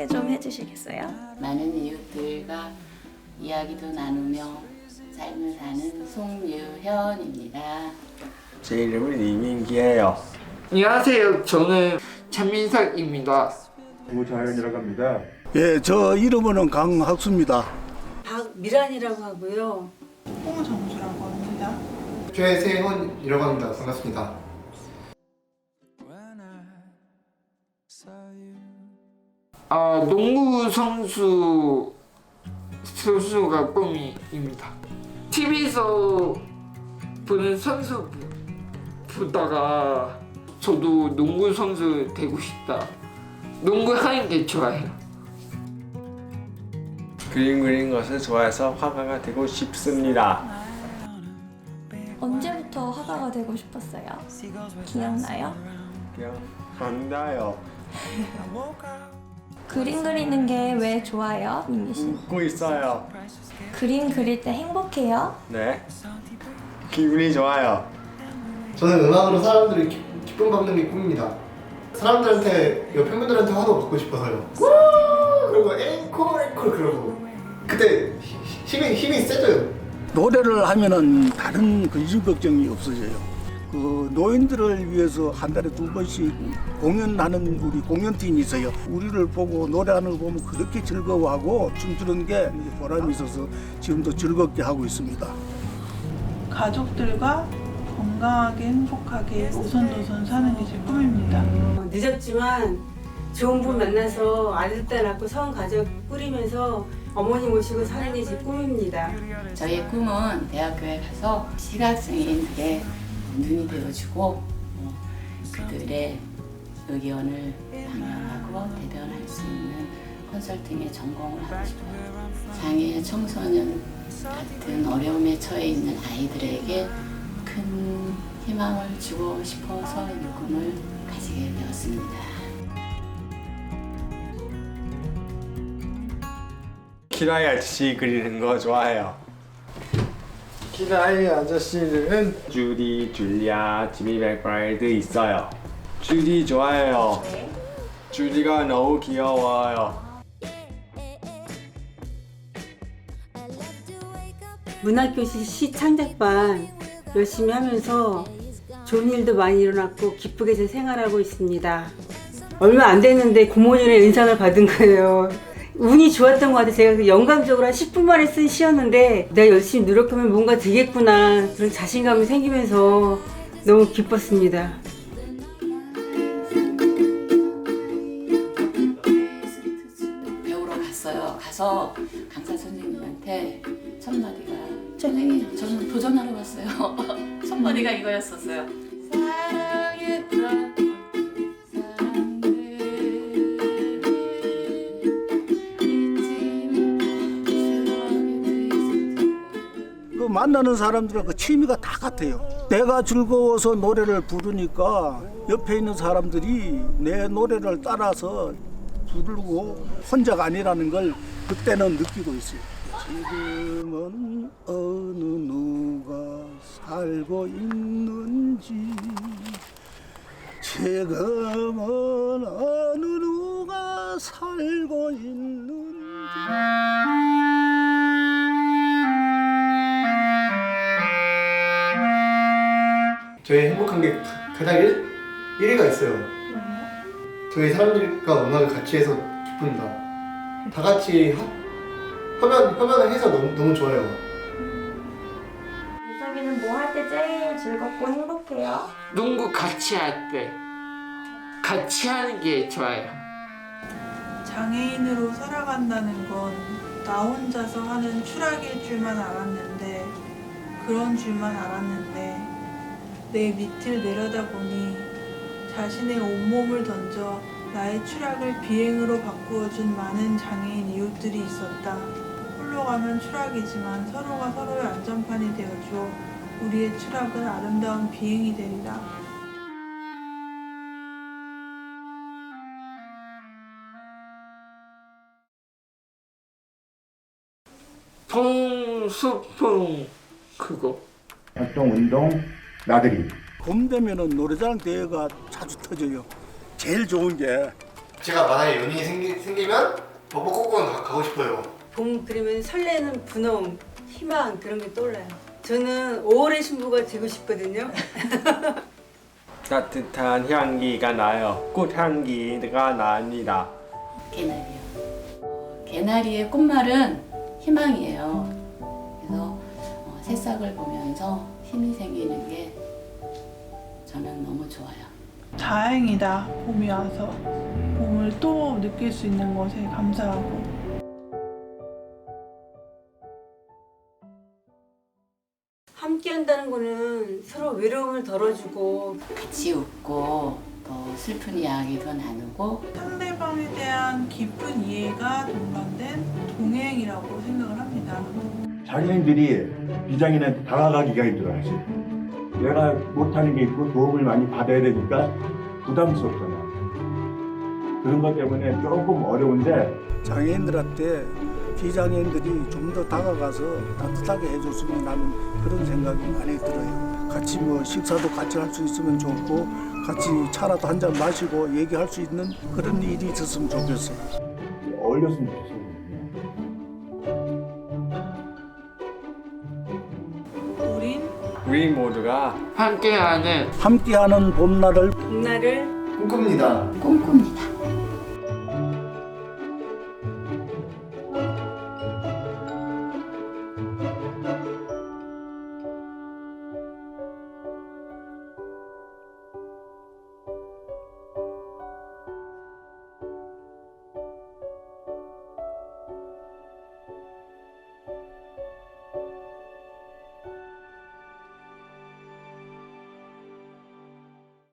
자기소개 좀 해주시겠어요? 많은 이웃들과 이야기도 나누며 삶을 사는 송유현입니다. 제 이름은 이민기예요. 안녕하세요. 저는 차민석입니다. 우자연이라고 합니다. 예, 저 이름은 강학수입니다. 박미란이라고 하고요. 홍정수라고 합니다. 최세훈이라고 합니다. 반갑습니다. 아, 농구 선수 선수가 꿈입니다. TV에서 보는 선수 보다가 저도 농구 선수 되고 싶다. 농구 하는 게 좋아요. 그림 그리는 것을 좋아해서 화가가 되고 싶습니다. 언제부터 화가가 되고 싶었어요? 기억나요? 그냥 만나요. 그림 그리는 게 왜 좋아요, 민기 씨? 웃고 있어요. 그림 그릴 때 행복해요? 네. 기분이 좋아요. 저는 음악으로 사람들이 기, 기쁨 받는 게 꿈입니다. 사람들한테 옆 팬분들한테 화도 받고 싶어서요. 우! 그리고 앵콜 앵콜 그러고 그때 히- 힘이 힘이 세져요. 노래를 하면은 다른 근심 걱정이 없어져요. 그 노인들을 위해서 한 달에 두 번씩 공연하는 우리 공연팀이 있어요. 우리를 보고 노래하는 거 보면 그렇게 즐거워하고 춤추는 게 보람이 있어서 지금도 즐겁게 하고 있습니다. 가족들과 건강하게 행복하게 오손도손 사는 게 제 꿈입니다. 어, 늦었지만 좋은 분 만나서 아들 딸 낳고 성 가족 꾸리면서 어머니 모시고 사는 게 제 꿈입니다. 저희의 꿈은 대학교에 가서 시각장애인들의 눈이 되어주고 어, 그들의 의견을 방영하고 대변할 수 있는 컨설팅에 전공을 하고 싶어요. 장애 청소년 같은 어려움에 처해 있는 아이들에게 큰 희망을 주고 싶어서 이 꿈을 가지게 되었습니다. 키라이 아저씨 그리는 거 좋아해요. 키라이 아저씨는 주디, 줄리아, 지미 맥브라이드 있어요. 주디 좋아해요. 주디가 너무 귀여워요. 문학교실 시 창작반 열심히 하면서 좋은 일도 많이 일어났고 기쁘게 제 생활하고 있습니다. 얼마 안 됐는데 고모님의 은상을 받은 거예요. 운이 좋았던 것 같아요. 제가 그 영감적으로 한 10분 만에 쓴 시였는데 내가 열심히 노력하면 뭔가 되겠구나 그런 자신감이 생기면서 너무 기뻤습니다. 배우러 갔어요. 가서 강사 선생님한테 첫 마디가 선생님 저는 도전하러 왔어요. 첫 마디가 이거였었어요. 사랑했던 사 그 만나는 사람들은 그 취미가 다 같아요. 내가 즐거워서 노래를 부르니까 옆에 있는 사람들이 내 노래를 따라서 부르고 혼자가 아니라는 걸 그때는 느끼고 있어요. 지금은 어느 누가 살고 있는지 지금은 어느 누가 살고 있는지 저희 행복한 게 가장 1, 1위가 있어요. 저희 사람들과 음악을 같이 해서 기쁩니다. 다 같이 하, 협연, 협연을 해서 너무, 너무 좋아요. 민석이는 뭐 할 때 제일 즐겁고 행복해요? 농구 같이 할 때 같이 하는 게 좋아요. 장애인으로 살아간다는 건 나 혼자서 하는 추락일 줄만 알았는데 그런 줄만 알았는데 내 밑을 내려다보니 자신의 온몸을 던져 나의 추락을 비행으로 바꾸어준 많은 장애인 이웃들이 있었다. 홀로 가면 추락이지만 서로가 서로의 안전판이 되어주어 우리의 추락은 아름다운 비행이 되리라. 통수풍 그거 활동, 운동, 나들이. 봄 되면은 노래자랑 대회가 자주 터져요. 제일 좋은 게 제가 만약에 연인이 생기, 생기면 꼭꼭 가고 싶어요. 봄 그러면 설레는 분홍, 희망 그런 게 떠올라요. 저는 5월의 신부가 되고 싶거든요. 따뜻한 향기가 나요. 꽃향기가 납니다. 개나리요. 어, 개나리의 꽃말은 희망이에요. 새싹을 보면서 힘이 생기는 게 저는 너무 좋아요. 다행이다 봄이 와서 봄을 또 느낄 수 있는 것에 감사하고 함께 한다는 거는 서로 외로움을 덜어주고 같이 웃고 또 슬픈 이야기도 나누고 상대방에 대한 깊은 이해가 동반된 동행이라고 생각을 합니다. 장애인들이 비장애인한테 다가가기가 힘들어 하지. 내가 못하는 게 있고 도움을 많이 받아야 되니까 부담스럽잖아. 그런 것 때문에 조금 어려운데 장애인들한테 비장애인들이 좀 더 다가가서 따뜻하게 해줬으면 나는 그런 생각이 많이 들어요. 같이 뭐 식사도 같이 할 수 있으면 좋고 같이 차라도 한 잔 마시고 얘기할 수 있는 그런 일이 있었으면 좋겠어요. 어울렸으면 좋겠어. 우 우리 모두가 함께하는 함께하는 봄날을 봄날을 꿈꿉니다. 꿈꿉니다.